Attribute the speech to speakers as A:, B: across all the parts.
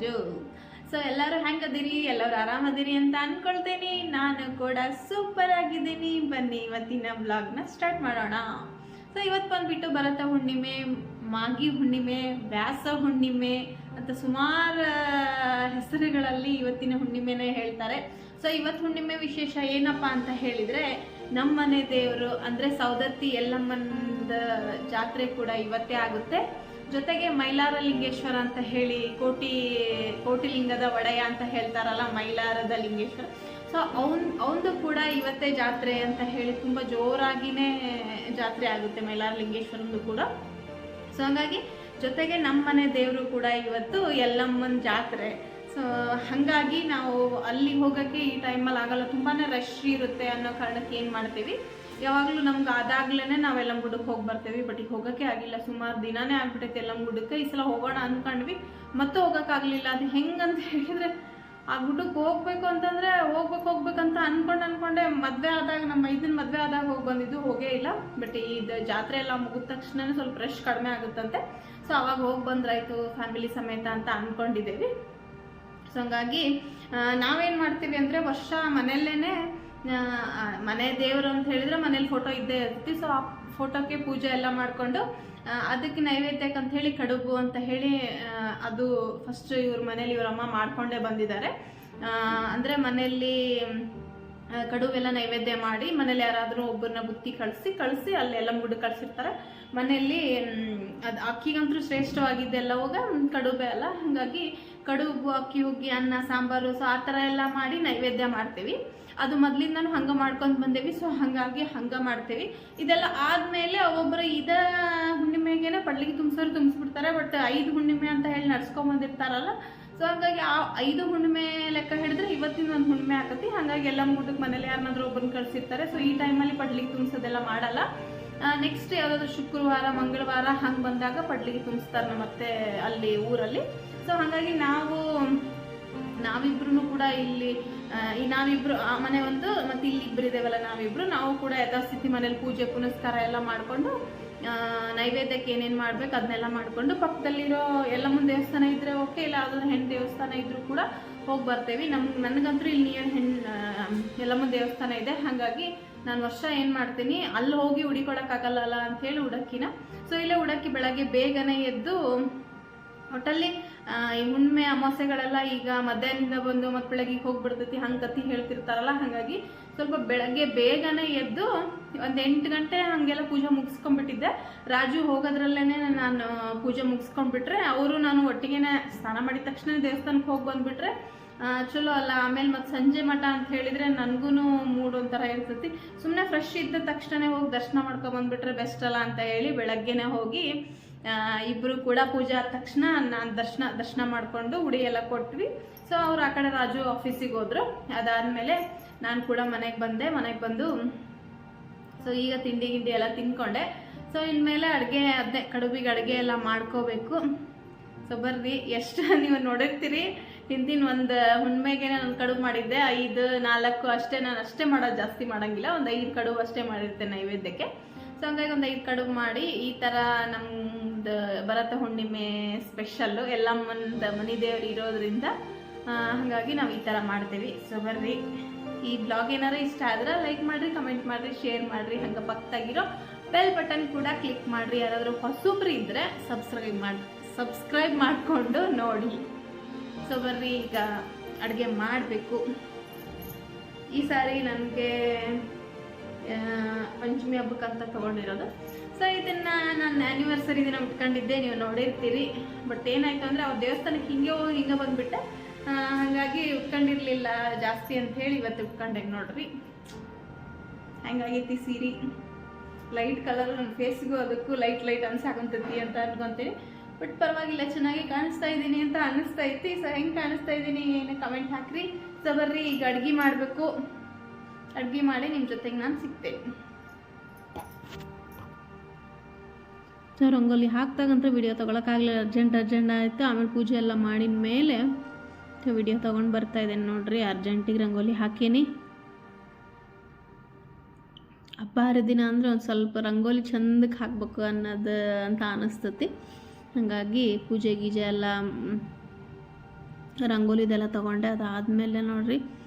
A: Raju. So ಎಲ್ಲರೂ ಹೆಂಗದಿರಿ ಎಲ್ಲರೂ ಆರಾಮದಿರಿ ಅಂತ ಅನ್ಕೊಳ್ತೇನೆ. ನಾನು ಕೂಡ ಸೂಪರ್ ಆಗಿದ್ದೀನಿ. ಬನ್ನಿ, ಇವತ್ತಿನ ಬ್ಲಾಗ್ನ ಸ್ಟಾರ್ಟ್ ಮಾಡೋಣ. ಸೊ ಇವತ್ತು ಬಂದ್ಬಿಟ್ಟು ಭರತ ಹುಣ್ಣಿಮೆ, ಮಾಗಿ ಹುಣ್ಣಿಮೆ, ವ್ಯಾಸ ಹುಣ್ಣಿಮೆ ಅಂತ ಸುಮಾರು ಹೆಸರುಗಳಲ್ಲಿ ಇವತ್ತಿನ ಹುಣ್ಣಿಮೆನೇ ಹೇಳ್ತಾರೆ. ಸೊ ಇವತ್ತು ಹುಣ್ಣಿಮೆ ವಿಶೇಷ ಏನಪ್ಪ ಅಂತ ಹೇಳಿದರೆ, ನಮ್ಮನೆ ದೇವರು ಅಂದರೆ ಸೌದತ್ತಿ ಎಲ್ಲಮ್ಮನ ಜಾತ್ರೆ ಕೂಡ ಇವತ್ತೇ ಆಗುತ್ತೆ. ಜೊತೆಗೆ ಮೈಲಾರ ಲಿಂಗೇಶ್ವರ ಅಂತ ಹೇಳಿ ಕೋಟಿ ಕೋಟಿಲಿಂಗದ ಒಡೆಯ ಅಂತ ಹೇಳ್ತಾರಲ್ಲ ಮೈಲಾರದ ಲಿಂಗೇಶ್ವರ. ಸೊ ಅವನ್ ಅವಂದು ಕೂಡ ಇವತ್ತೇ ಜಾತ್ರೆ ಅಂತ ಹೇಳಿ ತುಂಬ ಜೋರಾಗಿನೇ ಜಾತ್ರೆ ಆಗುತ್ತೆ ಮೈಲಾರ ಲಿಂಗೇಶ್ವರಂದು ಕೂಡ. ಸೊ ಹಾಗಾಗಿ ಜೊತೆಗೆ ನಮ್ಮ ಮನೆ ದೇವರು ಕೂಡ ಇವತ್ತು ಎಲ್ಲಮ್ಮನ ಜಾತ್ರೆ. ಸೊ ಹಾಗಾಗಿ ನಾವು ಅಲ್ಲಿ ಹೋಗೋಕ್ಕೆ ಈ ಟೈಮಲ್ಲಿ ಆಗಲ್ಲ. ತುಂಬಾ ರಶ್ ಇರುತ್ತೆ ಅನ್ನೋ ಕಾರಣಕ್ಕೆ ಏನು ಮಾಡ್ತೀವಿ? ಯಾವಾಗಲೂ ನಮ್ಗೆ ಆದಾಗ್ಲೇ ನಾವೆಲ್ಲ ಯಲ್ಲಂಗುಡ್ಡಕ್ಕೆ ಹೋಗಿ ಬರ್ತೀವಿ ಬಟ್ ಈಗ ಹೋಗೋಕ್ಕೆ ಆಗಿಲ್ಲ. ಸುಮಾರು ದಿನಾನೇ ಆಗ್ಬಿಟ್ಟೈತೆ ಗುಡಕ್ಕೆ ಈ ಸಲ ಹೋಗೋಣ ಅಂದ್ಕೊಂಡ್ವಿ ಮತ್ತೆ ಹೋಗೋಕ್ಕಾಗಲಿಲ್ಲ ಅದು ಹೆಂಗಂತ ಹೇಳಿದ್ರೆ, ಆ ಗುಡ್ಡಕ್ಕೆ ಹೋಗ್ಬೇಕು ಅಂತಂದ್ರೆ ಹೋಗ್ಬೇಕು ಹೋಗ್ಬೇಕಂತ ಅಂದ್ಕೊಂಡು ಅನ್ಕೊಂಡೆ ಮದುವೆ ಆದಾಗ ನಮ್ಮ ಐದಿನ ಮದ್ವೆ ಆದಾಗ ಹೋಗಿ ಬಂದಿದ್ದು, ಹೋಗೇ ಇಲ್ಲ. ಬಟ್ ಇದು ಜಾತ್ರೆ ಎಲ್ಲ ಮುಗಿದ ತಕ್ಷಣನೇ ಸ್ವಲ್ಪ ರಶ್ ಕಡಿಮೆ ಆಗುತ್ತಂತೆ. ಸೊ ಅವಾಗ ಹೋಗಿ ಬಂದ್ರಾಯ್ತು ಫ್ಯಾಮಿಲಿ ಸಮೇತ ಅಂತ ಅಂದ್ಕೊಂಡಿದ್ದೀವಿ ಸೊ ಹಂಗಾಗಿ ನಾವೇನು ಮಾಡ್ತೀವಿ ಅಂದರೆ ವರ್ಷ ಮನೆಯಲ್ಲೇ ಮನೆ ದೇವರು ಅಂತ ಹೇಳಿದ್ರೆ ಮನೇಲಿ ಫೋಟೋ ಇದ್ದೇ ಇರ್ತೀವಿ. ಸೊ ಆ ಫೋಟೋಕ್ಕೆ ಪೂಜೆ ಎಲ್ಲ ಮಾಡಿಕೊಂಡು ಅದಕ್ಕೆ ನೈವೇದ್ಯಕ್ಕೆ ಅಂತ ಹೇಳಿ ಕಡುಬು ಅಂತ ಹೇಳಿ ಅದು ಫಸ್ಟ್ ಇವ್ರ ಮನೇಲಿ ಇವ್ರ ಅಮ್ಮ ಮಾಡ್ಕೊಂಡೇ ಬಂದಿದ್ದಾರೆ. ಅಂದರೆ ಮನೆಯಲ್ಲಿ ಕಡುವೆಲ್ಲ ನೈವೇದ್ಯ ಮಾಡಿ, ಮನೇಲಿ ಯಾರಾದರೂ ಒಬ್ಬರನ್ನ ಬುತ್ತಿ ಕಳಿಸಿ ಕಳಿಸಿ ಅಲ್ಲೆಲ್ಲ ಮುಡು ಕಳಿಸಿರ್ತಾರೆ. ಮನೆಯಲ್ಲಿ ಅದು ಅಕ್ಕಿಗಂತೂ ಶ್ರೇಷ್ಠವಾಗಿದ್ದೆ ಹೋಗ ಕಡುಬೆ ಅಲ್ಲ. ಹಾಗಾಗಿ ಕಡುಬು, ಅಕ್ಕಿ, ಹುಗ್ಗಿ, ಅನ್ನ, ಸಾಂಬಾರು ಸೊ ಆ ಥರ ಎಲ್ಲ ಮಾಡಿ ನೈವೇದ್ಯ ಮಾಡ್ತೀವಿ. ಅದು ಮೊದಲಿಂದನೂ ಹಂಗೆ ಮಾಡ್ಕೊಂಡು ಬಂದೇವಿ. ಸೊ ಹಾಗಾಗಿ ಹಂಗೆ ಮಾಡ್ತೇವೆ. ಇದೆಲ್ಲ ಆದಮೇಲೆ ಒಬ್ಬೊಬ್ಬರು ಇದ ಹುಣ್ಣಿಮೆಗೇನೆ ಪಡ್ಲಿಗೆ ತುಂಬಿಸೋರು ತುಂಬಿಸ್ಬಿಡ್ತಾರೆ. ಬಟ್ ಐದು ಹುಣ್ಣಿಮೆ ಅಂತ ಹೇಳಿ ನಡ್ಸ್ಕೊಂಬಂದಿರ್ತಾರಲ್ಲ ಸೊ ಹಾಗಾಗಿ ಆ ಐದು ಹುಣ್ಣಿಮೆ ಲೆಕ್ಕ ಹಿಡಿದ್ರೆ ಇವತ್ತಿನ ಒಂದು ಹುಣ್ಣಿಮೆ ಆಗತ್ತೆ ಹಾಗಾಗಿ ಎಲ್ಲ ಊಟಕ್ಕೆ ಮನೇಲಿ ಯಾರನ್ನಾದ್ರೂ ಒಬ್ಬನ ಕಳ್ಸಿರ್ತಾರೆ. ಸೊ ಈ ಟೈಮಲ್ಲಿ ಪಡ್ಲಿಗೆ ತುಂಬಿಸೋದೆಲ್ಲ ಮಾಡಲ್ಲ. ನೆಕ್ಸ್ಟ್ ಯಾವುದಾದ್ರು ಶುಕ್ರವಾರ, ಮಂಗಳವಾರ ಹಂಗೆ ಬಂದಾಗ ಪಡ್ಲಿಗೆ ತುಂಬಿಸ್ತಾರೆ ನಮ್ಮ ಮತ್ತೆ ಅಲ್ಲಿ ಊರಲ್ಲಿ. ಸೊ ಹಾಗಾಗಿ ನಾವು ನಾವಿಬ್ರು ಕೂಡ ಇಲ್ಲಿ ಈ ನಾವಿಬ್ರು, ಆ ಮನೆ ಒಂದು, ಮತ್ತೆ ಇಲ್ಲಿ ಇಬ್ರು ಇದೇವಲ್ಲ ನಾವಿಬ್ರು, ನಾವು ಕೂಡ ಯಥಾಸ್ಥಿತಿ ಮನೇಲಿ ಪೂಜೆ, ಪುನಸ್ಕಾರ ಎಲ್ಲ ಮಾಡಿಕೊಂಡು ನೈವೇದ್ಯಕ್ಕೆ ಏನೇನು ಮಾಡ್ಬೇಕು ಅದನ್ನೆಲ್ಲ ಮಾಡಿಕೊಂಡು, ಪಕ್ಕದಲ್ಲಿರೋ ಮುಂದೆ ದೇವಸ್ಥಾನ ಇದ್ರೆ ಓಕೆ ಇಲ್ಲ ಯಾವ್ದಾದ್ರು ಹೆಣ್ಣು ದೇವಸ್ಥಾನ ಇದ್ರೂ ಕೂಡ ಹೋಗಿ ಬರ್ತೇವೆ. ನಮ್ಗೆ ನನಗಂತೂ ಇಲ್ಲಿ ನಿಯರ್ ಹೆಣ್ಣು ಎಲ್ಲಮ್ಮನ ದೇವಸ್ಥಾನ ಇದೆ. ಹಾಗಾಗಿ ನಾನು ವರ್ಷ ಏನು ಮಾಡ್ತೀನಿ, ಅಲ್ಲಿ ಹೋಗಿ ಹುಡಿಕೊಳಕ್ಕಾಗಲ್ಲ ಅಂತ ಹೇಳಿ ಉಡಕ್ಕಿನ. ಸೊ ಇಲ್ಲೇ ಉಡಕ್ಕಿ ಬೆಳಗ್ಗೆ ಬೇಗನೆ ಎದ್ದು ಒಟ್ಟಲ್ಲಿ ಈ ಹುಣ್ಣಿಮೆ ಅಮಾವಾಸ್ಯೆಗಳೆಲ್ಲ ಈಗ ಮಧ್ಯಾಹ್ನದಿಂದ ಬಂದು ಮತ್ತೆ ಬೆಳಗ್ಗೆ ಹೋಗ್ಬಿಡ್ತೈತಿ, ಹಂಗೆ ಕತ್ತಿ ಹೇಳ್ತಿರ್ತಾರಲ್ಲ, ಹಾಗಾಗಿ ಸ್ವಲ್ಪ ಬೆಳಗ್ಗೆ ಬೇಗನೆ ಎದ್ದು ಒಂದು ಎಂಟು ಗಂಟೆ ಹಾಗೆಲ್ಲ ಪೂಜೆ ಮುಗಿಸ್ಕೊಂಡ್ಬಿಟ್ಟಿದ್ದೆ. ರಾಜು ಹೋಗೋದ್ರಲ್ಲೇನೆ ನಾನು ಪೂಜೆ ಮುಗಿಸ್ಕೊಂಡ್ಬಿಟ್ರೆ, ಅವರು ನಾನು ಒಟ್ಟಿಗೆನೆ ಸ್ನಾನ ಮಾಡಿದ ತಕ್ಷಣ ದೇವಸ್ಥಾನಕ್ಕೆ ಹೋಗಿ ಬಂದ್ಬಿಟ್ರೆ ಚಲೋ ಅಲ್ಲ, ಆಮೇಲೆ ಮತ್ತೆ ಸಂಜೆ ಮಠ ಅಂತ ಹೇಳಿದ್ರೆ ನನಗೂ ಮೂಡ್ ಒಂಥರ ಇರ್ತೈತಿ. ಸುಮ್ಮನೆ ಫ್ರೆಶ್ ಇದ್ದ ತಕ್ಷಣ ಹೋಗಿ ದರ್ಶನ ಮಾಡ್ಕೊಂಡ್ಬಂದ್ಬಿಟ್ರೆ ಬೆಸ್ಟ್ ಅಲ್ಲ ಅಂತ ಹೇಳಿ ಬೆಳಗ್ಗೆನೆ ಹೋಗಿ ಆ, ಇಬ್ರು ಕೂಡ ಪೂಜೆ ಆದ ತಕ್ಷಣ ನಾನು ದರ್ಶನ ದರ್ಶನ ಮಾಡಿಕೊಂಡು ಉಡಿ ಎಲ್ಲ ಕೊಟ್ವಿ. ಸೊ ಅವ್ರು ಆ ಕಡೆ ರಾಜು ಆಫೀಸಿಗೆ ಹೋದ್ರು. ಅದಾದಮೇಲೆ ನಾನು ಕೂಡ ಮನೆಗೆ ಬಂದೆ. ಮನೆಗೆ ಬಂದು ಸೊ ಈಗ ತಿಂಡಿ ಗಿಂಡಿ ಎಲ್ಲ ತಿನ್ಕೊಂಡೆ. ಸೊ ಇನ್ಮೇಲೆ ಅಡುಗೆ ಅದೇ ಕಡುಬಿಗೆ ಅಡುಗೆ ಎಲ್ಲ ಮಾಡ್ಕೋಬೇಕು. ಸೊ ಬರ್ರಿ ಎಷ್ಟು ನೀವು ನೋಡಿರ್ತೀರಿ? ಹಿಂದಿನ ಒಂದು ಹುಣ್ಮೆಗೆ ನಾನು ಕಡುಬು ಮಾಡಿದ್ದೆ. ಐದು ನಾಲ್ಕು ಅಷ್ಟೇ ನಾನು ಅಷ್ಟೇ ಮಾಡೋದು ಜಾಸ್ತಿ ಮಾಡೋಂಗಿಲ್ಲ. ಒಂದು ಐದು ಕಡುಬು ಅಷ್ಟೇ ಮಾಡಿರ್ತೇನೆ ನೈವೇದ್ಯಕ್ಕೆ. ಸೊ ಹಂಗಾಗಿ ಒಂದು ಐದು ಕಡುಬು ಮಾಡಿ ಈ ಥರ ನಮ್ದು ಭರತ ಹುಣ್ಣಿಮೆ ಸ್ಪೆಷಲ್ಲು ಎಲ್ಲಮ್ಮನ ಮನೆ ದೇವ್ರು ಇರೋದ್ರಿಂದ ಹಾಗಾಗಿ ನಾವು ಈ ಥರ ಮಾಡ್ತೀವಿ. ಸೊ ಬರ್ರಿ. ಈ ಬ್ಲಾಗ್ ಏನಾರು ಇಷ್ಟ ಆದ್ರೆ ಲೈಕ್ ಮಾಡಿರಿ ಕಮೆಂಟ್ ಮಾಡಿರಿ ಶೇರ್ ಮಾಡಿರಿ. ಹಂಗೆ ಪಕ್ಕದಾಗಿರೋ ಬೆಲ್ ಬಟನ್ ಕೂಡ ಕ್ಲಿಕ್ ಮಾಡಿರಿ. ಯಾರಾದರೂ ಹೊಸಬ್ರು ಇದ್ದರೆ ಸಬ್ಸ್ಕ್ರೈಬ್ ಮಾಡಿ ಸಬ್ಸ್ಕ್ರೈಬ್ ಮಾಡಿಕೊಂಡು ನೋಡಿ. ಸೊ ಬರ್ರಿ, ಈಗ ಅಡುಗೆ ಮಾಡಬೇಕು. ಈ ಸಾರಿ ನನಗೆ ಪಂಚಮಿ ಹಬ್ಬಕ್ಕಂತ ತೊಗೊಂಡಿರೋದು. ಸೊ ಇದನ್ನು ನಾನು ಆ್ಯನಿವರ್ಸರಿ ದಿನ ಉಟ್ಕೊಂಡಿದ್ದೆ, ನೀವು ನೋಡಿರ್ತೀರಿ. ಬಟ್ ಏನಾಯ್ತು ಅಂದರೆ, ಅವ್ರ ದೇವಸ್ಥಾನಕ್ಕೆ ಹಿಂಗೆ ಹೋಗಿ ಹಿಂಗೆ ಬಂದುಬಿಟ್ಟೆ ಹಾಗಾಗಿ ಉಟ್ಕೊಂಡಿರಲಿಲ್ಲ ಜಾಸ್ತಿ ಅಂತ ಹೇಳಿ ಇವತ್ತು ಉಟ್ಕೊಂಡೆ ನೋಡ್ರಿ. ಹೆಂಗಾಗೈತಿ ಸೀರೆ. ಲೈಟ್ ಕಲರ್ ನನ್ನ ಫೇಸ್ಗೂ ಅದಕ್ಕೂ ಲೈಟ್ ಲೈಟ್ ಅನ್ಸಾಕೊಂತೈತಿ ಅಂತ ಅನ್ಕೊಂತೀನಿ. ಬಟ್ ಪರವಾಗಿಲ್ಲ, ಚೆನ್ನಾಗಿ ಕಾಣಿಸ್ತಾ ಇದ್ದೀನಿ ಅಂತ ಅನ್ನಿಸ್ತಾ ಐತಿ. ಸೊ ಹೆಂಗೆ ಕಾಣಿಸ್ತಾ ಇದ್ದೀನಿ, ಏನು ಕಮೆಂಟ್ ಹಾಕ್ರಿ. ಸೊ ಬರ್ರಿ, ಈಗ ಅಡುಗೆ ಮಾಡಬೇಕು. ಅಡ್ಗೆ ಮಾಡಿ ನಿಮ್ಮ ಜೊತೆಗೆ ನಾನು ಸಿಗ್ತೇನೆ. ಸೊ, ರಂಗೋಲಿ ಹಾಕ್ದಾಗಂತೂ ವಿಡಿಯೋ ತೊಗೊಳಕ್ಕಾಗಲಿಲ್ಲ ಅರ್ಜೆಂಟ್ ಅರ್ಜೆಂಟ್ ಆಯಿತು. ಆಮೇಲೆ ಪೂಜೆ ಎಲ್ಲ ಮಾಡಿದ ಮೇಲೆ ವಿಡಿಯೋ ತೊಗೊಂಡು ಬರ್ತಾ ಇದ್ದೇನೆ ನೋಡ್ರಿ. ಅರ್ಜೆಂಟಿಗೆ ರಂಗೋಲಿ ಹಾಕೀನಿ. ಹಬ್ಬ ಹರಿದಿನ ಅಂದರೆ ಒಂದು ಸ್ವಲ್ಪ ರಂಗೋಲಿ ಚಂದಕ್ಕೆ ಹಾಕ್ಬೇಕು ಅನ್ನೋದು ಅಂತ ಅನಿಸ್ತತಿ. ಹಾಗಾಗಿ ಪೂಜೆ ಗೀಜೆ ಎಲ್ಲ ರಂಗೋಲಿದೆಲ್ಲ ತೊಗೊಂಡೆ. ಅದಾದಮೇಲೆ ನೋಡ್ರಿ.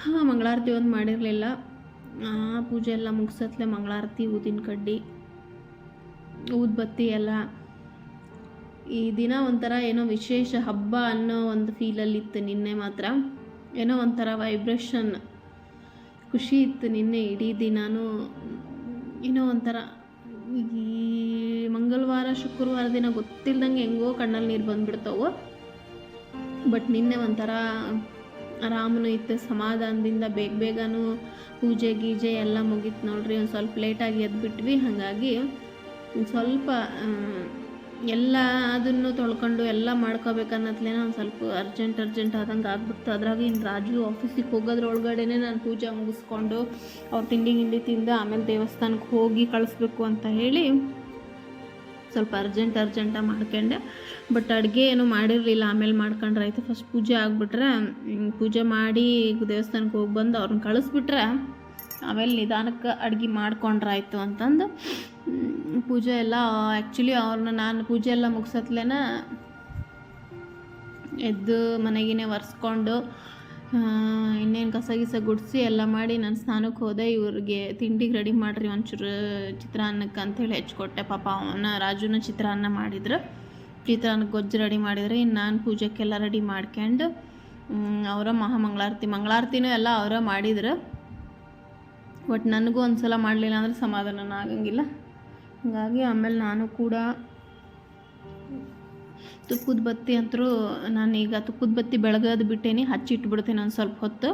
A: ಹಾಂ, ಮಂಗಳಾರತಿ ಒಂದು ಮಾಡಿರಲಿಲ್ಲ. ಪೂಜೆ ಎಲ್ಲ ಮುಗಿಸತ್ಲೆ ಮಂಗಳಾರತಿ, ಊದಿನ ಕಡ್ಡಿ ಊದ್ಬತ್ತಿ ಎಲ್ಲ. ಈ ದಿನ ಒಂಥರ ಏನೋ ವಿಶೇಷ ಹಬ್ಬ ಅನ್ನೋ ಒಂದು ಫೀಲಲ್ಲಿತ್ತು ನಿನ್ನೆ ಮಾತ್ರ. ಏನೋ ಒಂಥರ ವೈಬ್ರೇಷನ್ ಖುಷಿ ಇತ್ತು ನಿನ್ನೆ ಇಡೀ ದಿನಾನು. ಏನೋ ಒಂಥರ ಈ ಮಂಗಳವಾರ, ಶುಕ್ರವಾರ ದಿನ ಗೊತ್ತಿಲ್ದಂಗೆ ಹೆಂಗೋ ಕಣ್ಣಲ್ಲಿ ನೀರು ಬಂದುಬಿಡ್ತಾವೋ. ಬಟ್ ನಿನ್ನೆ ಒಂಥರ ಆರಾಮನು ಇತ್ತು, ಸಮಾಧಾನದಿಂದ ಬೇಗ ಬೇಗನೂ ಪೂಜೆ ಗೀಜೆ ಎಲ್ಲ ಮುಗೀತು ನೋಡ್ರಿ. ಒಂದು ಸ್ವಲ್ಪ ಲೇಟಾಗಿ ಎದ್ಬಿಟ್ವಿ. ಹಾಗಾಗಿ ಒಂದು ಸ್ವಲ್ಪ ಎಲ್ಲ ಅದನ್ನು ತೊಳ್ಕೊಂಡು ಎಲ್ಲ ಮಾಡ್ಕೋಬೇಕನ್ನತ್ಲೇನ ಒಂದು ಸ್ವಲ್ಪ ಅರ್ಜೆಂಟ್ ಅರ್ಜೆಂಟ್ ಆದಂಗೆ ಆಗ್ಬಿಡ್ತು. ಅದ್ರಾಗ ಇನ್ನು ರಾಜು ಆಫೀಸಿಗೆ ಹೋಗೋದ್ರೊಳಗಡೆನೆ ನಾನು ಪೂಜೆ ಮುಗಿಸ್ಕೊಂಡು ಅವ್ರು ತಿಂಡಿ, ಗಿಂಡಿ ತಿಂದು ಆಮೇಲೆ ದೇವಸ್ಥಾನಕ್ಕೆ ಹೋಗಿ ಕಳಿಸ್ಬೇಕು ಅಂತ ಹೇಳಿ ಸ್ವಲ್ಪ ಅರ್ಜೆಂಟ್ ಅರ್ಜೆಂಟಾಗಿ ಮಾಡ್ಕೊಂಡೆ. ಬಟ್ ಅಡುಗೆ ಏನು ಮಾಡಿರಲಿಲ್ಲ. ಆಮೇಲೆ ಮಾಡ್ಕೊಂಡ್ರೆ ಆಯಿತು. ಫಸ್ಟ್ ಪೂಜೆ ಆಗಿಬಿಟ್ರೆ ಪೂಜೆ ಮಾಡಿ ದೇವಸ್ಥಾನಕ್ಕೆ ಹೋಗಿ ಬಂದು ಅವ್ರನ್ನ ಕಳಿಸ್ಬಿಟ್ರೆ, ಆಮೇಲೆ ನಿಧಾನಕ್ಕೆ ಅಡುಗೆ ಮಾಡ್ಕೊಂಡ್ರಾಯ್ತು ಅಂತಂದು ಪೂಜೆ ಎಲ್ಲ ಆ್ಯಕ್ಚುಲಿ ಅವ್ರನ್ನ ನಾನು ಪೂಜೆ ಎಲ್ಲ ಮುಗಿಸತ್ಲೇನ ಎದ್ದು ಮನೆಗಿನೇ ಒರೆಸ್ಕೊಂಡು ಇನ್ನೇನು ಕಸ ಗಿಸ ಗುಡಿಸಿ ಎಲ್ಲ ಮಾಡಿ ನಾನು ಸ್ನಾನಕ್ಕೆ ಹೋದೆ, ಇವ್ರಿಗೆ ತಿಂಡಿಗೆ ರೆಡಿ ಮಾಡಿರಿ ಒಂಚೂರು ಚಿತ್ರಾನ್ನಕ್ಕೆ ಅಂಥೇಳಿ ಹೆಚ್ಕೊಟ್ಟೆ ಪಾಪ ಅವನ ರಾಜುನ ಚಿತ್ರಾನ್ನ ಮಾಡಿದ್ರು. ಚಿತ್ರಾನ್ನಕ್ಕೆ ಗೊಜ್ಜು ರೆಡಿ ಮಾಡಿದರೆ ಇನ್ನು ನಾನು ಪೂಜೆಗೆಲ್ಲ ರೆಡಿ ಮಾಡ್ಕೊಂಡು ಅವರ ಮಹಾಮಂಗಳಾರತಿ, ಮಂಗಳಾರತಿನೂ ಎಲ್ಲ ಅವರ ಮಾಡಿದ್ರು. ಬಟ್ ನನಗೂ ಒಂದು ಸಲ ಮಾಡಲಿಲ್ಲ ಅಂದರೆ ಸಮಾಧಾನ ಆಗಂಗಿಲ್ಲ. ಹಾಗಾಗಿ ಆಮೇಲೆ ನಾನು ಕೂಡ ತುಪ್ಪದ ಬತ್ತಿ ಅಂತರೂ ನಾನೀಗ ತುಪ್ಪದ ಬತ್ತಿ ಬೆಳಗೋದು ಬಿಟ್ಟೇನಿ ಹಚ್ಚಿಟ್ಬಿಡ್ತೀನಿ ಒಂದು ಸ್ವಲ್ಪ ಹೊತ್ತು.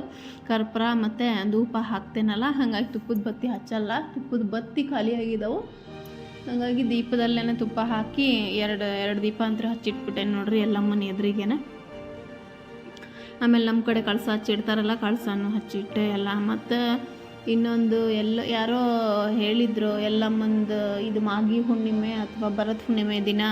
A: ಕರ್ಪೂರ ಮತ್ತು ಧೂಪ ಹಾಕ್ತೇನಲ್ಲ, ಹಾಗಾಗಿ ತುಪ್ಪದ ಬತ್ತಿ ಹಚ್ಚಲ್ಲ. ತುಪ್ಪದ ಬತ್ತಿ ಖಾಲಿ ಆಗಿದ್ದಾವೆ ಹಾಗಾಗಿ ದೀಪದಲ್ಲೇ ತುಪ್ಪ ಹಾಕಿ ಎರಡು ಎರಡು ದೀಪ ಅಂತ ಹಚ್ಚಿಟ್ಬಿಟ್ಟೇನೆ ನೋಡ್ರಿ ಎಲ್ಲಮ್ಮನ ಎದುರಿಗೇನೆ. ಆಮೇಲೆ ನಮ್ಮ ಕಡೆ ಕಳಸ ಹಚ್ಚಿಡ್ತಾರಲ್ಲ ಕಳಸನ್ನು ಹಚ್ಚಿಟ್ಟೆ ಎಲ್ಲ. ಮತ್ತು ಇನ್ನೊಂದು ಎಲ್ಲ, ಯಾರೋ ಹೇಳಿದರು, ಎಲ್ಲಮ್ಮಂದು ಇದು ಮಾಗಿ ಹುಣ್ಣಿಮೆ ಅಥವಾ ಭರತ್ ಹುಣ್ಣಿಮೆ ದಿನ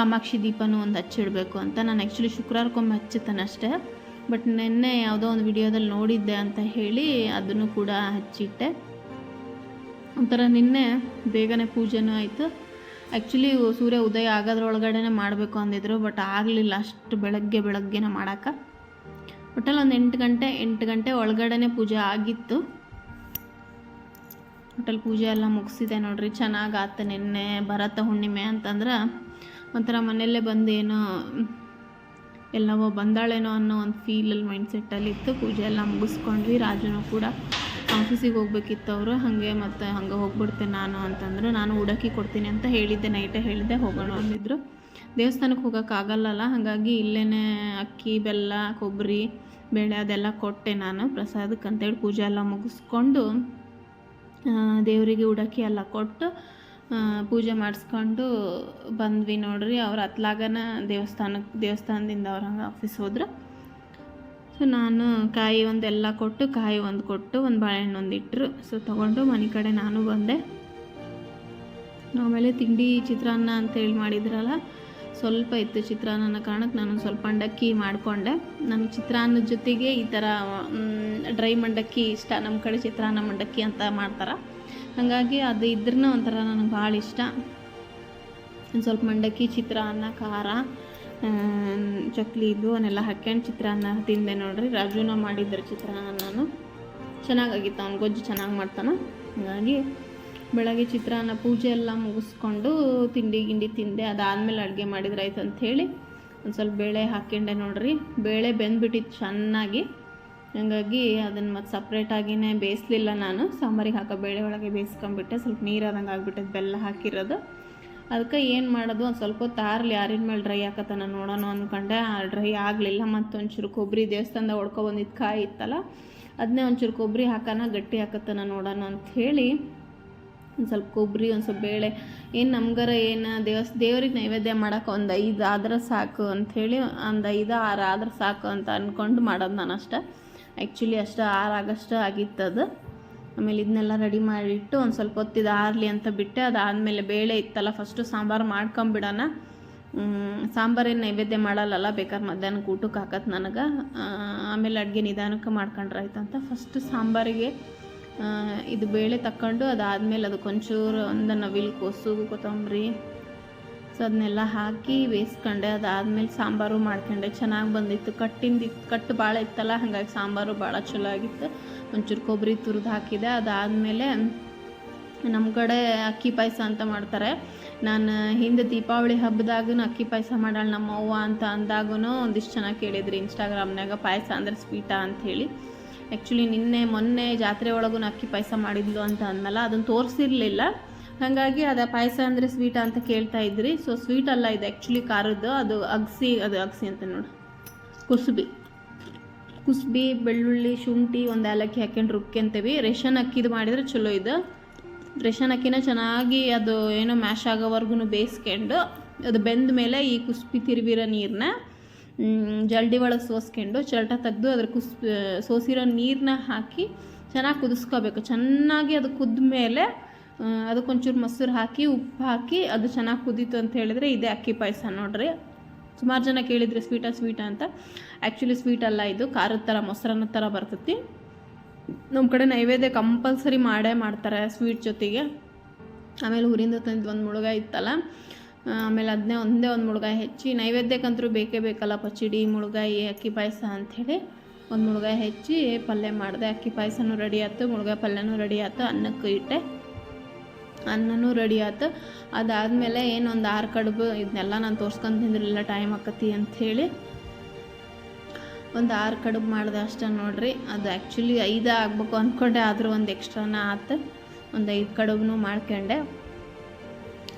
A: ಕಾಮಾಕ್ಷಿ ದೀಪನೂ ಒಂದು ಹಚ್ಚಿಡಬೇಕು ಅಂತ ನಾನು ಆ್ಯಕ್ಚುಲಿ ಶುಕ್ರವಾರಕ್ಕೊಮ್ಮೆ ಹಚ್ಚುತ್ತಾನೆ ಅಷ್ಟೇ. ಬಟ್ ನಿನ್ನೆ ಯಾವುದೋ ಒಂದು ವಿಡಿಯೋದಲ್ಲಿ ನೋಡಿದ್ದೆ ಅಂತ ಹೇಳಿ ಅದನ್ನು ಕೂಡ ಹಚ್ಚಿಟ್ಟೆ. ಒಂಥರ ನಿನ್ನೆ ಬೇಗನೆ ಪೂಜೆನೂ ಆಯಿತು. ಆ್ಯಕ್ಚುಲಿ ಸೂರ್ಯ ಉದಯ ಆಗೋದ್ರೊಳಗಡೆನೆ ಮಾಡಬೇಕು ಅಂದಿದ್ರು ಬಟ್ ಆಗಲಿಲ್ಲ ಅಷ್ಟು ಬೆಳಗ್ಗೆ ಬೆಳಗ್ಗೆನೇ ಮಾಡೋಕ್ಕೆ. ಒಟ್ಟಲ್ಲಿ ಒಂದು ಎಂಟು ಗಂಟೆ ಎಂಟು ಗಂಟೆ ಒಳಗಡೆನೆ ಪೂಜೆ ಆಗಿತ್ತು. ಒಟ್ಟಲ್ಲಿ ಪೂಜೆ ಎಲ್ಲ ಮುಗಿಸಿದೆ ನೋಡ್ರಿ ಚೆನ್ನಾಗಿ ಆತ ನಿನ್ನೆ ಭರತ ಹುಣ್ಣಿಮೆ ಅಂತಂದ್ರೆ. ಒಂಥರ ಮನೆಯಲ್ಲೇ ಬಂದೇನೋ ಎಲ್ಲವೋ ಬಂದಾಳೇನೋ ಅನ್ನೋ ಒಂದು ಫೀಲಲ್ಲಿ ಮೈಂಡ್ಸೆಟ್ಟಲ್ಲಿ ಇತ್ತು. ಪೂಜೆ ಎಲ್ಲ ಮುಗಿಸ್ಕೊಂಡ್ವಿ. ರಾಜನೂ ಕೂಡ ಆಫೀಸಿಗೆ ಹೋಗ್ಬೇಕಿತ್ತು ಅವರು. ಹಾಗೆ ಮತ್ತು ಹಂಗೆ ಹೋಗ್ಬಿಡ್ತೆ ನಾನು ಅಂತಂದ್ರೆ. ನಾನು ಉಡಕ್ಕಿ ಕೊಡ್ತೀನಿ ಅಂತ ಹೇಳಿದ್ದೆ. ನೈಟೇ ಹೇಳಿದ್ದೆ, ಹೋಗೋಣ ಅಂದಿದ್ರು. ದೇವಸ್ಥಾನಕ್ಕೆ ಹೋಗೋಕ್ಕಾಗಲ್ಲಲ್ಲ ಹಾಗಾಗಿ ಇಲ್ಲೇ ಅಕ್ಕಿ, ಬೆಲ್ಲ, ಕೊಬ್ಬರಿ, ಬೇಳೆ ಅದೆಲ್ಲ ಕೊಟ್ಟೆ ನಾನು ಪ್ರಸಾದಕ್ಕೆ ಅಂತೇಳಿ ಪೂಜೆ ಎಲ್ಲ ಮುಗಿಸ್ಕೊಂಡು ದೇವರಿಗೆ ಉಡಕ್ಕಿ ಎಲ್ಲ ಕೊಟ್ಟು ಪೂಜೆ ಮಾಡಿಸ್ಕೊಂಡು ಬಂದ್ವಿ ನೋಡ್ರಿ. ಅವ್ರು ಹತ್ಲಾಗನ ದೇವಸ್ಥಾನಕ್ಕೆ ದೇವಸ್ಥಾನದಿಂದ ಅವ್ರ ಹಂಗೆ ಆಫೀಸ್ ಹೋದ್ರು. ಸೊ ನಾನು ಕಾಯಿ ಒಂದೆಲ್ಲ ಕೊಟ್ಟು, ಕಾಯಿ ಒಂದು ಕೊಟ್ಟು, ಒಂದು ಬಾಳೆಹಣ್ಣು ಒಂದು ಇಟ್ಟರು ಸೊ ತೊಗೊಂಡು ಮನೆ ಕಡೆ ನಾನು ಬಂದೆ. ಆಮೇಲೆ ತಿಂಡಿ ಚಿತ್ರಾನ್ನ ಅಂತೇಳಿ ಮಾಡಿದ್ರಲ್ಲ, ಸ್ವಲ್ಪ ಇತ್ತು ಚಿತ್ರಾನ್ನ ಕಾರಣಕ್ಕೆ ನಾನು ಸ್ವಲ್ಪ ಮಂಡಕ್ಕಿ ಮಾಡಿಕೊಂಡೆ. ನನಗೆ ಚಿತ್ರಾನ್ನದ ಜೊತೆಗೆ ಈ ಥರ ಡ್ರೈ ಮಂಡಕ್ಕಿ ಇಷ್ಟ. ನಮ್ಮ ಕಡೆ ಚಿತ್ರಾನ್ನ ಮಂಡಕ್ಕಿ ಅಂತ ಮಾಡ್ತಾರೆ. ಹಾಗಾಗಿ ಅದು ಇದ್ರೂ ಒಂಥರ ನನಗೆ ಭಾಳ ಇಷ್ಟ. ಒಂದು ಸ್ವಲ್ಪ ಮಂಡಕ್ಕಿ ಚಿತ್ರಾನ್ನ, ಖಾರ ಚಕ್ಲಿ ಇದು ಅವನ್ನೆಲ್ಲ ಹಾಕ್ಯಂಡು ಚಿತ್ರಾನ್ನ ತಿಂದೆ ನೋಡ್ರಿ. ರಾಜುನ ಮಾಡಿದ್ರು ಚಿತ್ರಾನ್ನ ನಾನು ಚೆನ್ನಾಗಾಗಿತ್ತು. ಅವ್ನು ಗೊಜ್ಜು ಚೆನ್ನಾಗಿ ಮಾಡ್ತಾನೆ. ಹಾಗಾಗಿ ಬೆಳಗ್ಗೆ ಚಿತ್ರಾನ್ನ ಪೂಜೆ ಎಲ್ಲ ಮುಗಿಸ್ಕೊಂಡು ತಿಂಡಿ ಗಿಂಡಿ ತಿಂದೆ. ಅದಾದಮೇಲೆ ಅಡುಗೆ ಮಾಡಿದ್ರಾಯ್ತು ಅಂಥೇಳಿ ಒಂದು ಸ್ವಲ್ಪ ಬೇಳೆ ಹಾಕ್ಕೊಂಡೆ ನೋಡ್ರಿ. ಬೇಳೆ ಬೆಂದ್ಬಿಟ್ಟಿತ್ತು ಚೆನ್ನಾಗಿ. ಹಂಗಾಗಿ ಅದನ್ನು ಮತ್ತು ಸಪ್ರೇಟಾಗಿಯೇ ಬೇಯಿಸ್ಲಿಲ್ಲ ನಾನು. ಸಾಂಬಾರಿಗೆ ಹಾಕೋ ಬೇಳೆ ಒಳಗೆ ಬೇಯಿಸ್ಕೊಂಬಿಟ್ಟೆ ಸ್ವಲ್ಪ ನೀರು ಆದಂಗೆ ಆಗ್ಬಿಟ್ಟೈತೆ, ಬೆಲ್ಲ ಹಾಕಿರೋದು. ಅದಕ್ಕೆ ಏನು ಮಾಡೋದು, ಒಂದು ಸ್ವಲ್ಪ ಹೊತ್ತು ಆರಲಿ ಯಾರಿನ ಮೇಲೆ ಡ್ರೈ ಹಾಕತ್ತಾನ ನೋಡೋಣ ಅಂದ್ಕೊಂಡೆ ಆ ಡ್ರೈ ಆಗಲಿಲ್ಲ ಮತ್ತು ಒಂಚೂರು ಕೊಬ್ಬರಿ ದೇವಸ್ಥಾನದ ಹೊಡ್ಕೊ ಬಂದಿದ್ದು ಕಾಯಿ ಇತ್ತಲ್ಲ ಅದನ್ನೇ ಒಂಚೂರು ಕೊಬ್ಬರಿ ಹಾಕೋಣ ಗಟ್ಟಿ ಹಾಕತ್ತಾನ ನೋಡೋಣ ಅಂಥೇಳಿ ಒಂದು ಸ್ವಲ್ಪ ಕೊಬ್ಬರಿ ಒಂದು ಸ್ವಲ್ಪ ಬೇಳೆ, ಏನು ನಮ್ಗಾರ ಏನು ದೇವಸ್, ದೇವ್ರಿಗೆ ನೈವೇದ್ಯ ಮಾಡೋಕೆ ಒಂದು ಐದು ಆದ್ರೆ ಸಾಕು ಅಂಥೇಳಿ ಒಂದು ಐದು ಆರು ಆದ್ರೆ ಸಾಕು ಅಂತ ಅಂದ್ಕೊಂಡು ಮಾಡೋದು ನಾನು ಅಷ್ಟೇ. ಆ್ಯಕ್ಚುಲಿ ಅಷ್ಟು ಆಗಷ್ಟು ಆಗಿತ್ತದು ಆಮೇಲೆ ಇದನ್ನೆಲ್ಲ ರೆಡಿ ಮಾಡಿಟ್ಟು ಒಂದು ಸ್ವಲ್ಪ ಹೊತ್ತಿದ್ದು ಆರಲಿ ಅಂತ ಬಿಟ್ಟೆ. ಅದಾದಮೇಲೆ ಬೇಳೆ ಇತ್ತಲ್ಲ ಫಸ್ಟು ಸಾಂಬಾರು ಮಾಡ್ಕೊಂಬಿಡೋಣ. ಸಾಂಬಾರೇನು ನೈವೇದ್ಯ ಮಾಡಲ್ಲಲ್ಲ ಬೇಕಾದ್ರೆ ಮಧ್ಯಾಹ್ನಕ್ಕೆ ಊಟಕ್ಕೆ ಹಾಕತ್ ನನಗೆ. ಆಮೇಲೆ ಅಡುಗೆ ನಿಧಾನಕ್ಕೆ ಮಾಡ್ಕೊಂಡ್ರೆ ಆಯ್ತಂತ ಫಸ್ಟ್ ಸಾಂಬಾರಿಗೆ ಇದು ಬೇಳೆ ತಕ್ಕೊಂಡು ಅದಾದಮೇಲೆ ಅದಕ್ಕೊಂಚೂರು ಒಂದು ನವಿಲು ಕೋಸು ಕೊತ್ತಂಬರಿ ಸೊ ಅದನ್ನೆಲ್ಲ ಹಾಕಿ ಬೇಯಿಸ್ಕೊಂಡೆ, ಅದಾದಮೇಲೆ ಸಾಂಬಾರು ಮಾಡ್ಕೊಂಡೆ. ಚೆನ್ನಾಗಿ ಬಂದಿತ್ತು. ಕಟ್ಟಿಂದ ಕಟ್ಟು ಭಾಳ ಇತ್ತಲ್ಲ, ಹಾಗಾಗಿ ಸಾಂಬಾರು ಭಾಳ ಚಲೋ ಆಗಿತ್ತು. ಒಂಚೂರು ಕೊಬ್ಬರಿ ತುರಿದು ಹಾಕಿದೆ. ಅದಾದಮೇಲೆ ನಮ್ಮ ಕಡೆ ಅಕ್ಕಿ ಪಾಯಸ ಅಂತ ಮಾಡ್ತಾರೆ. ನಾನು ಹಿಂದೆ ದೀಪಾವಳಿ ಹಬ್ಬದಾಗೂ ಅಕ್ಕಿ ಪಾಯಸ ಮಾಡಾಳ ನಮ್ಮ ಅವ್ವ ಅಂತ ಅಂದಾಗೂ ಒಂದಿಷ್ಟು ಚೆನ್ನಾಗಿ ಕೇಳಿದ್ರಿ ಇನ್ಸ್ಟಾಗ್ರಾಮ್ನಾಗ ಪಾಯಸ ಅಂದರೆ ಸ್ವೀಟಾ ಅಂಥೇಳಿ ಆ್ಯಕ್ಚುಲಿ ನಿನ್ನೆ ಮೊನ್ನೆ ಜಾತ್ರೆ ಒಳಗೂ ಅಕ್ಕಿ ಪಾಯಸ ಮಾಡಿದ್ಲು ಅಂತ ಅಂದಲ್ಲ ಅದನ್ನು ತೋರಿಸಿರ್ಲಿಲ್ಲ. ಹಾಗಾಗಿ ಅದು ಪಾಯಸ ಅಂದರೆ ಸ್ವೀಟ ಅಂತ ಕೇಳ್ತಾ ಇದ್ರಿ. ಸೊ ಸ್ವೀಟ್ ಅಲ್ಲ ಇದು ಆ್ಯಕ್ಚುಲಿ ಖಾರದ್ದು. ಅದು ಅಗಸಿ ಅದು ಅಗಸಿ ಅಂತ ನೋಡಿ. ಕುಸುಬಿ. ಕುಸುಬಿ, ಬೆಳ್ಳುಳ್ಳಿ, ಶುಂಠಿ ಒಂದು ಏಲಕ್ಕಿ ಹಾಕ್ಕೊಂಡು ರುಬ್ಕೊಂತೀವಿ ರೇಷನ್ ಅಕ್ಕಿದು ಮಾಡಿದರೆ ಚಲೋ ಇದು. ರೇಷನ್ ಅಕ್ಕಿನ ಚೆನ್ನಾಗಿ ಅದು ಏನೋ ಮ್ಯಾಶ್ ಆಗೋವರೆಗೂ ಬೇಯಿಸ್ಕೊಂಡು ಅದು ಬೆಂದ ಮೇಲೆ ಈ ಕುಸ್ಬಿ ತಿರುವಿರೋ ನೀರನ್ನ ಜಲ್ಡಿ ಒಳಗೆ ಸೋಸ್ಕೊಂಡು ಚಲ್ಟ ತೆಗೆದು ಅದ್ರ ಕುಸ್ ಸೋಸಿರೋ ನೀರನ್ನ ಹಾಕಿ ಚೆನ್ನಾಗಿ ಕುದಿಸ್ಕೋಬೇಕು. ಚೆನ್ನಾಗಿ ಅದು ಕುದ್ದ ಮೇಲೆ ಅದಕ್ಕೊಂಚೂರು ಮೊಸರು ಹಾಕಿ, ಉಪ್ಪು ಹಾಕಿ ಅದು ಚೆನ್ನಾಗಿ ಕುದೀತು ಅಂತ ಹೇಳಿದ್ರೆ ಇದೇ ಅಕ್ಕಿ ಪಾಯಸ ನೋಡ್ರಿ. ಸುಮಾರು ಜನ ಕೇಳಿದ್ರಿ ಸ್ವೀಟಾ ಸ್ವೀಟಾ ಅಂತ. ಆ್ಯಕ್ಚುಲಿ ಸ್ವೀಟ್ ಅಲ್ಲ ಇದು, ಖಾರದ ಥರ ಮೊಸರನ್ನ ಥರ ಬರ್ತೈತಿ. ನಮ್ಮ ಕಡೆ ನೈವೇದ್ಯ ಕಂಪಲ್ಸರಿ ಮಾಡೇ ಮಾಡ್ತಾರೆ ಸ್ವೀಟ್ ಜೊತೆಗೆ. ಆಮೇಲೆ ಊರಿಂದ ತಂದು ಒಂದು ಮುಳುಗ ಇತ್ತಲ್ಲ ಆಮೇಲೆ ಅದನ್ನೇ ಒಂದೇ ಒಂದು ಮುಳುಗಾಯಿ ಹೆಚ್ಚಿ ನೈವೇದ್ಯಕ್ಕಂತರೂ ಬೇಕೇ ಬೇಕಲ್ಲ ಪಚಡಿ ಮುಳುಗಾಯಿ ಅಕ್ಕಿ ಪಾಯಸ ಅಂಥೇಳಿ. ಒಂದು ಮುಳುಗಾಯಿ ಹೆಚ್ಚಿ ಪಲ್ಯ ಮಾಡಿದೆ, ಅಕ್ಕಿ ಪಾಯಸನೂ ರೆಡಿ ಆಯ್ತು ಮುಳುಗಾಯಿ ಪಲ್ಯನೂ ರೆಡಿ ಆಯ್ತು, ಅನ್ನಕ್ಕೆ ಇಟ್ಟೆ. ಅನ್ನನೂ ರೆಡಿ ಆಯ್ತು ಅದಾದಮೇಲೆ ಏನೊಂದು ಆರು ಕಡುಬು ಇದನ್ನೆಲ್ಲ ನಾನು ತೋರ್ಸ್ಕೊಂಡು ತಿಂದಿರಲಿಲ್ಲ ಟೈಮ್ ಆಕತಿ ಅಂಥೇಳಿ ಒಂದು ಆರು ಕಡುಬು ಮಾಡಿದೆ ಅಷ್ಟೇ ನೋಡ್ರಿ. ಅದು ಆ್ಯಕ್ಚುಲಿ ಐದು ಆಗ್ಬೇಕು ಅಂದ್ಕೊಂಡೆ ಆದರೂ ಒಂದು ಎಕ್ಸ್ಟ್ರಾನ ಆತು. ಒಂದು ಐದು ಕಡುಬು ಮಾಡ್ಕೊಂಡೆ.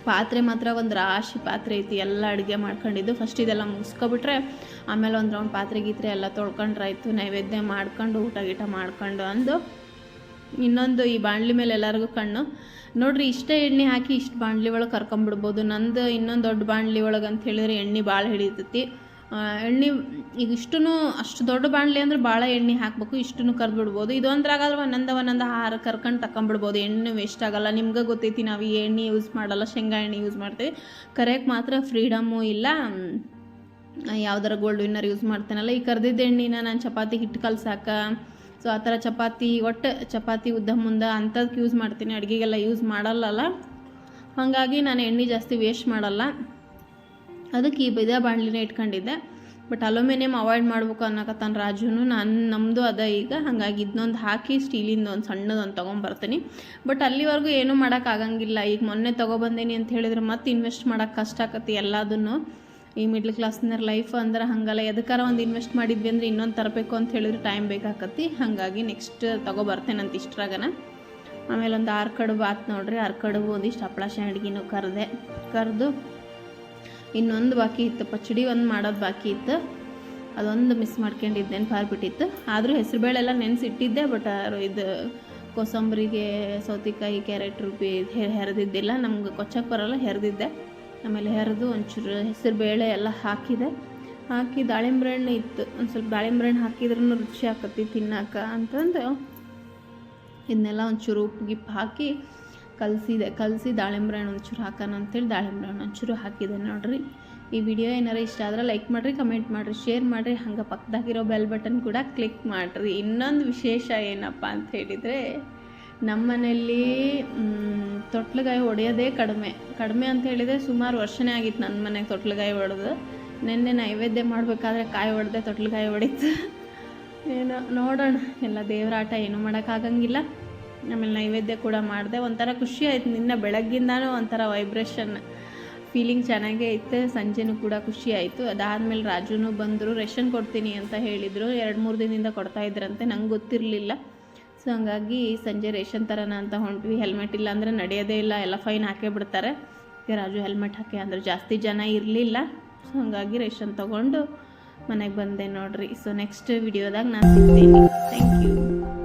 A: ಪಾತ್ರೆ ಮಾತ್ರ ಒಂದು ರಾಶಿ ಪಾತ್ರೆ ಐತಿ, ಎಲ್ಲ ಅಡುಗೆ ಮಾಡ್ಕೊಂಡಿದ್ದು. ಫಸ್ಟ್ ಇದೆಲ್ಲ ಮುಗಿಸ್ಕೊಬಿಟ್ರೆ, ಆಮೇಲೆ ಒಂದು ರೌಂಡ್ ಪಾತ್ರೆ ಗೀತ್ರೆ ಎಲ್ಲ ತೊಳ್ಕೊಂಡ್ರಾಯ್ತು ನೈವೇದ್ಯ ಮಾಡ್ಕೊಂಡು, ಊಟ ಗೀಟ ಮಾಡ್ಕೊಂಡು ಅಂದು. ಇನ್ನೊಂದು ಈ ಬಾಣಲಿ ಮೇಲೆ ಎಲ್ಲರಿಗೂ ಕಣ್ಣು. ನೋಡ್ರಿ, ಇಷ್ಟೇ ಎಣ್ಣೆ ಹಾಕಿ ಇಷ್ಟು ಬಾಣಲಿ ಒಳಗೆ ಕರ್ಕೊಂಬಿಡ್ಬೋದು. ನಂದು ಇನ್ನೊಂದು ದೊಡ್ಡ ಬಾಣಲಿ ಒಳಗೆ ಅಂತ ಹೇಳಿದ್ರೆ ಎಣ್ಣೆ ಭಾಳ ಹಿಡಿತೈತಿ. ಎಣ್ಣೆ ಈಗ ಇಷ್ಟು ಅಷ್ಟು ದೊಡ್ಡ ಬಾಣಲಿ ಅಂದ್ರೆ ಭಾಳ ಎಣ್ಣೆ ಹಾಕಬೇಕು ಇಷ್ಟನ್ನು ಕರ್ದ್ಬಿಡ್ಬೋದು. ಇದೊಂದ್ರಾಗಾದ್ರೆ ಒಂದೊಂದು ಒಂದೊಂದು ಆಹಾರ ಕರ್ಕೊಂಡು ತಕೊಂಬಿಡ್ಬೋದು ಎಣ್ಣೆ ವೇಸ್ಟ್ ಆಗಲ್ಲ. ನಿಮ್ಗೆ ಗೊತ್ತೈತಿ, ನಾವು ಈ ಎಣ್ಣೆ ಯೂಸ್ ಮಾಡಲ್ಲ, ಶೇಂಗಾ ಎಣ್ಣೆ ಯೂಸ್ ಮಾಡ್ತೀವಿ. ಕರೆಯಕ್ಕೆ ಮಾತ್ರ ಫ್ರೀಡಮ್ಮು ಇಲ್ಲ. ಯಾವ್ದಾರ ಗೋಲ್ಡ್ ವಿನ್ನರ್ ಯೂಸ್ ಮಾಡ್ತೇನಲ್ಲ, ಈ ಕರ್ದಿದ್ದ ಎಣ್ಣೆನ ನಾನು ಚಪಾತಿ ಹಿಟ್ಟು ಕಲ್ಸಾಕ ಸೊ ಆ ಥರ ಚಪಾತಿ, ಒಟ್ಟು ಚಪಾತಿ ಉದ್ದ ಮುಂದೆ ಅಂಥದಕ್ಕೆ ಯೂಸ್ ಮಾಡ್ತೀನಿ. ಅಡುಗೆಗೆಲ್ಲ ಯೂಸ್ ಮಾಡಲ್ಲಲ್ಲ. ಹಾಗಾಗಿ ನಾನು ಎಣ್ಣೆ ಜಾಸ್ತಿ ವೇಸ್ಟ್ ಮಾಡಲ್ಲ. ಅದಕ್ಕೆ ಈ ಬಿದ ಬಾಣಲಿನ ಇಟ್ಕೊಂಡಿದ್ದೆ. ಬಟ್ ಅಲುಮಿನಿಯಂ ಅವಾಯ್ಡ್ ಮಾಡ್ಬೇಕು ಅನ್ನಕತ್ತಾನ ರಾಜುನು. ನಾನು ನಮ್ಮದು ಅದ ಈಗ. ಹಾಗಾಗಿ ಇದನ್ನೊಂದು ಹಾಕಿ ಸ್ಟೀಲಿಂದ ಒಂದು ಸಣ್ಣದೊಂದು ತೊಗೊಂಬರ್ತೀನಿ. ಬಟ್ ಅಲ್ಲಿವರೆಗೂ ಏನೂ ಮಾಡೋಕ್ಕಾಗಂಗಿಲ್ಲ ಈಗ ಮೊನ್ನೆ ತೊಗೊಬಂದೇನಿ ಅಂತ ಹೇಳಿದ್ರೆ ಮತ್ತೆ ಇನ್ವೆಸ್ಟ್ ಮಾಡೋಕ್ಕೆ ಕಷ್ಟ ಆಕತಿ ಎಲ್ಲದನ್ನು. ಈ ಮಿಡ್ಲ್ ಕ್ಲಾಸ್ನರ ಲೈಫ್ ಅಂದ್ರೆ ಹಂಗಲ್ಲ. ಎದಕ್ಕಾರ ಒಂದು ಇನ್ವೆಸ್ಟ್ ಮಾಡಿದ್ವಿ ಅಂದ್ರೆ ಇನ್ನೊಂದು ತರಬೇಕು ಅಂತ ಹೇಳಿದ್ರೆ ಟೈಮ್ ಬೇಕಾಕತ್ತಿ. ಹಾಗಾಗಿ ನೆಕ್ಸ್ಟ್ ತೊಗೊಬರ್ತೇನಂತ ಇಷ್ಟ್ರಾಗನ. ಆಮೇಲೆ ಒಂದು ಆರು ಕಡುಬು ಆತು ನೋಡ್ರಿ. ಆರು ಕಡುಬು ಒಂದಿಷ್ಟು ಹಪ್ಪಳ ಶಾಂಡ್ಗಿನೂ ಕರೆದೆ. ಕರೆದು ಇನ್ನೊಂದು ಬಾಕಿ ಇತ್ತು. ಪಚಡಿ ಒಂದು ಮಾಡೋದು ಬಾಕಿ ಇತ್ತು. ಅದೊಂದು ಮಿಸ್ ಮಾಡ್ಕೊಂಡಿದ್ದೆ ಬಿಟ್ಟಿತ್ತು. ಆದರೂ ಹೆಸರುಬೇಳೆಲ್ಲ ನೆನೆಸಿಟ್ಟಿದ್ದೆ ಬಟ್ ಇದು ಕೋಸಂಬರಿಗೆ, ಸೌತೆಕಾಯಿ, ಕ್ಯಾರೆಟ್ ರುಬ್ಬಿ ಹೆರೆದಿದ್ದಿಲ್ಲ. ನಮ್ಗೆ ಕೊಚ್ಚಕ್ಕೆ ಬರೋಲ್ಲ, ಹೆರೆದಿದ್ದೆ. ಆಮೇಲೆ ಹೆರೆದು ಒಂಚೂರು ಹೆಸರು ಬೇಳೆ ಎಲ್ಲ ಹಾಕಿದೆ. ಹಾಕಿ ದಾಳಿಂಬೆ ಹಣ್ಣು ಇತ್ತು. ಒಂದು ಸ್ವಲ್ಪ ದಾಳಿಂಬೆ ಹಣ್ಣು ಹಾಕಿದ್ರೂ ರುಚಿ ಆಕತಿ ತಿನ್ನಕ ಅಂತಂದು ಇದನ್ನೆಲ್ಲ ಒಂಚೂರು ಉಪ್ಪು ಗಿಪ್ಪು ಹಾಕಿ ಕಲಸಿದೆ. ಕಲಸಿ ದಾಳಿಂಬೆ ಹಣ್ಣು ಒಂಚೂರು ಹಾಕೋಣ ಅಂತೇಳಿ ದಾಳಿಂಬೆ ಹಣ್ಣು ಒಂಚೂರು ಹಾಕಿದೆ ನೋಡಿರಿ. ಈ ವಿಡಿಯೋ ಏನಾರು ಇಷ್ಟ ಆದ್ರೆ ಲೈಕ್ ಮಾಡಿರಿ, ಕಮೆಂಟ್ ಮಾಡಿರಿ, ಶೇರ್ ಮಾಡಿರಿ. ಹಂಗೆ ಪಕ್ಕದಾಗಿರೋ ಬೆಲ್ ಬಟನ್ ಕೂಡ ಕ್ಲಿಕ್ ಮಾಡಿರಿ. ಇನ್ನೊಂದು ವಿಶೇಷ ಏನಪ್ಪ ಅಂತ ಹೇಳಿದರೆ ನಮ್ಮ ಮನೆಯಲ್ಲಿ ತೊಟ್ಲಗಾಯಿ ಹೊಡೆಯೋದೇ ಕಡಿಮೆ. ಕಡಿಮೆ ಅಂತ ಹೇಳಿದರೆ ಸುಮಾರು ವರ್ಷನೇ ಆಗಿತ್ತು ನನ್ನ ಮನೆಗೆ ತೊಟ್ಲಗಾಯಿ ಹೊಡೆದು ನಿನ್ನೆ ನೈವೇದ್ಯ ಮಾಡಬೇಕಾದ್ರೆ ಕಾಯಿ ಹೊಡೆದೆ ತೊಟ್ಲಗಾಯಿ ಹೊಡಿತು ಏನು ನೋಡೋಣ. ಎಲ್ಲ ದೇವರಾಟ ಏನು ಮಾಡೋಕ್ಕಾಗಂಗಿಲ್ಲ. ಆಮೇಲೆ ನೈವೇದ್ಯ ಕೂಡ ಮಾಡಿದೆ. ಒಂಥರ ಖುಷಿ ಆಯ್ತು. ನಿನ್ನೆ ಬೆಳಗ್ಗಿಂದನೂ ಒಂಥರ ವೈಬ್ರೇಷನ್ ಫೀಲಿಂಗ್ ಚೆನ್ನಾಗೇ ಇತ್ತು. ಸಂಜೆನೂ ಕೂಡ ಖುಷಿ ಆಯಿತು. ಅದಾದಮೇಲೆ ರಾಜುನೂ ಬಂದರು. ರೇಷನ್ ಕೊಡ್ತೀನಿ ಅಂತ ಹೇಳಿದರು. ಎರಡು ಮೂರು ದಿನದಿಂದ ಕೊಡ್ತಾಯಿದ್ರಂತೆ ನಂಗೆ ಗೊತ್ತಿರಲಿಲ್ಲ. ಸೊ ಹಂಗಾಗಿ ಸಂಜೆ ರೇಷನ್ ಥರನ ಅಂತ ಹೊಂಟ್ವಿ. ಹೆಲ್ಮೆಟ್ ಇಲ್ಲ ಅಂದರೆ ನಡೆಯೋದೇ ಇಲ್ಲ. ಎಲ್ಲ ಫೈನ್ ಹಾಕೇ ಬಿಡ್ತಾರೆ. ರಾಜು ಹೆಲ್ಮೆಟ್ ಹಾಕಿ ಅಂದ್ರೆ ಜಾಸ್ತಿ ಜನ ಇರಲಿಲ್ಲ. ಸೊ ಹಂಗಾಗಿ ರೇಷನ್ ತೊಗೊಂಡು ಮನೆಗೆ ಬಂದೆ ನೋಡ್ರಿ. ಸೊ ನೆಕ್ಸ್ಟ್ ವಿಡಿಯೋದಾಗ ನಾನು ಸಿಗ್ತೀನಿ. Thank you